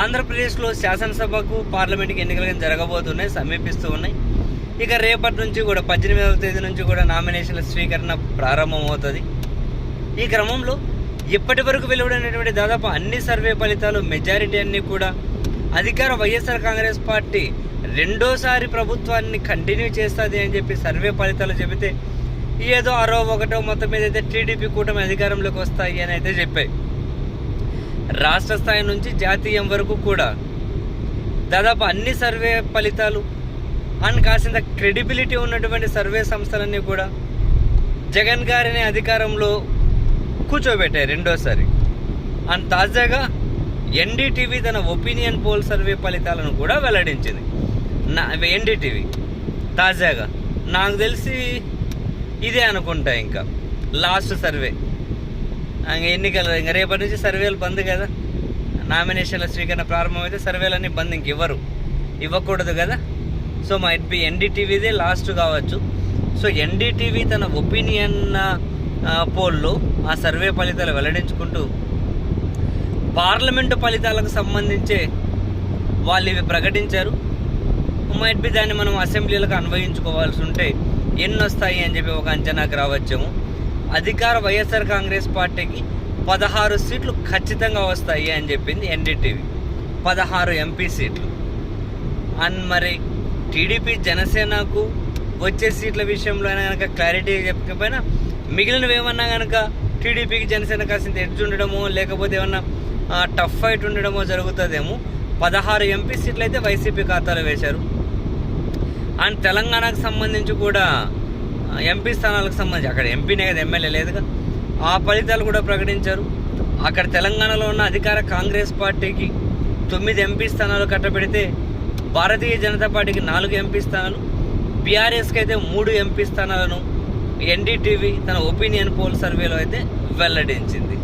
ఆంధ్రప్రదేశ్లో శాసనసభకు పార్లమెంట్కి ఎన్నికలు జరగబోతున్నాయి సమీపిస్తూ ఉన్నాయి. ఇక రేపటి నుంచి కూడా పద్దెనిమిదవ తేదీ నుంచి కూడా నామినేషన్ల స్వీకరణ ప్రారంభమవుతుంది. ఈ క్రమంలో ఇప్పటి వరకు వెలువడినటువంటి దాదాపు అన్ని సర్వే ఫలితాలు మెజారిటీ అన్నీ కూడా అధికార వైఎస్ఆర్ కాంగ్రెస్ పార్టీ రెండోసారి ప్రభుత్వాన్ని కంటిన్యూ చేస్తుంది అని చెప్పి సర్వే ఫలితాలు చెబితే ఏదో అరో ఒకటో మొత్తం మీద అయితే టీడీపీ కూటమి అధికారంలోకి వస్తాయి అని అయితే చెప్పాయి. రాష్ట్ర స్థాయి నుంచి జాతీయం వరకు కూడా దాదాపు అన్ని సర్వే ఫలితాలు అండ్ కాసింత క్రెడిబిలిటీ ఉన్నటువంటి సర్వే సంస్థలన్నీ కూడా జగన్ గారిని అధికారంలో కూర్చోబెట్టాయి రెండోసారి. అండ్ తాజాగా ఎన్డీటీవీ తన ఒపీనియన్ పోల్ సర్వే ఫలితాలను కూడా వెల్లడించింది. నా ఎన్డీటీవీ. తాజాగా. నాకు తెలిసి ఇదే అనుకుంటా ఇంకా. Last survey. ఇంక ఎన్నికలు ఇంకా రేపటి నుంచి సర్వేలు బంద్ కదా. నామినేషన్ల స్వీకరణ ప్రారంభమైతే సర్వేలన్నీ బంద్ ఇంక ఇవ్వరు. ఇవ్వకూడదు కదా. సో మా బి ఎన్డీటీవీదే లాస్ట్ కావచ్చు. సో ఎన్డీటీవీ తన ఒపీనియన్ పోల్లో ఆ సర్వే ఫలితాలు వెల్లడించుకుంటూ పార్లమెంటు ఫలితాలకు సంబంధించే వాళ్ళు ఇవి ప్రకటించారు. మైట్ బి దాన్ని మనం అసెంబ్లీలకు అన్వయించుకోవాల్సి ఉంటే ఎన్ని వస్తాయి అని చెప్పి ఒక అంచనాకు రావచ్చేమో. అధికార వైఎస్ఆర్ కాంగ్రెస్ పార్టీకి పదహారు సీట్లు ఖచ్చితంగా వస్తాయి అని చెప్పింది ఎన్డీటీవీ. పదహారు ఎంపీ సీట్లు. అండ్ మరి టీడీపీ జనసేనకు వచ్చే సీట్ల విషయంలో అయినా కనుక క్లారిటీ చెప్పకపోయినా మిగిలినవి ఏమన్నా కనుక టీడీపీకి జనసేన కాసింత ఎడ్జ్ ఉండడమో లేకపోతే ఏమన్నా టఫ్ ఫైట్ ఉండడమో జరుగుతుందేమో. పదహారు ఎంపీ సీట్లు అయితే వైసీపీ ఖాతాలో వేశారు. అండ్ తెలంగాణకు సంబంధించి కూడా ఎంపీ స్థానాలకు సంబంధించి అక్కడ ఎంపీనే కదా ఎమ్మెల్యే లేదుగా ఆ ఫలితాలు కూడా ప్రకటించారు. అక్కడ తెలంగాణలో ఉన్న అధికార కాంగ్రెస్ పార్టీకి తొమ్మిది ఎంపీ స్థానాలు కట్టబెడితే భారతీయ జనతా పార్టీకి నాలుగు ఎంపీ స్థానాలు బీఆర్ఎస్కి అయితే మూడు ఎంపీ స్థానాలను ఎన్డీటీవీ తన ఒపీనియన్ పోల్ సర్వేలో అయితే వెల్లడించింది.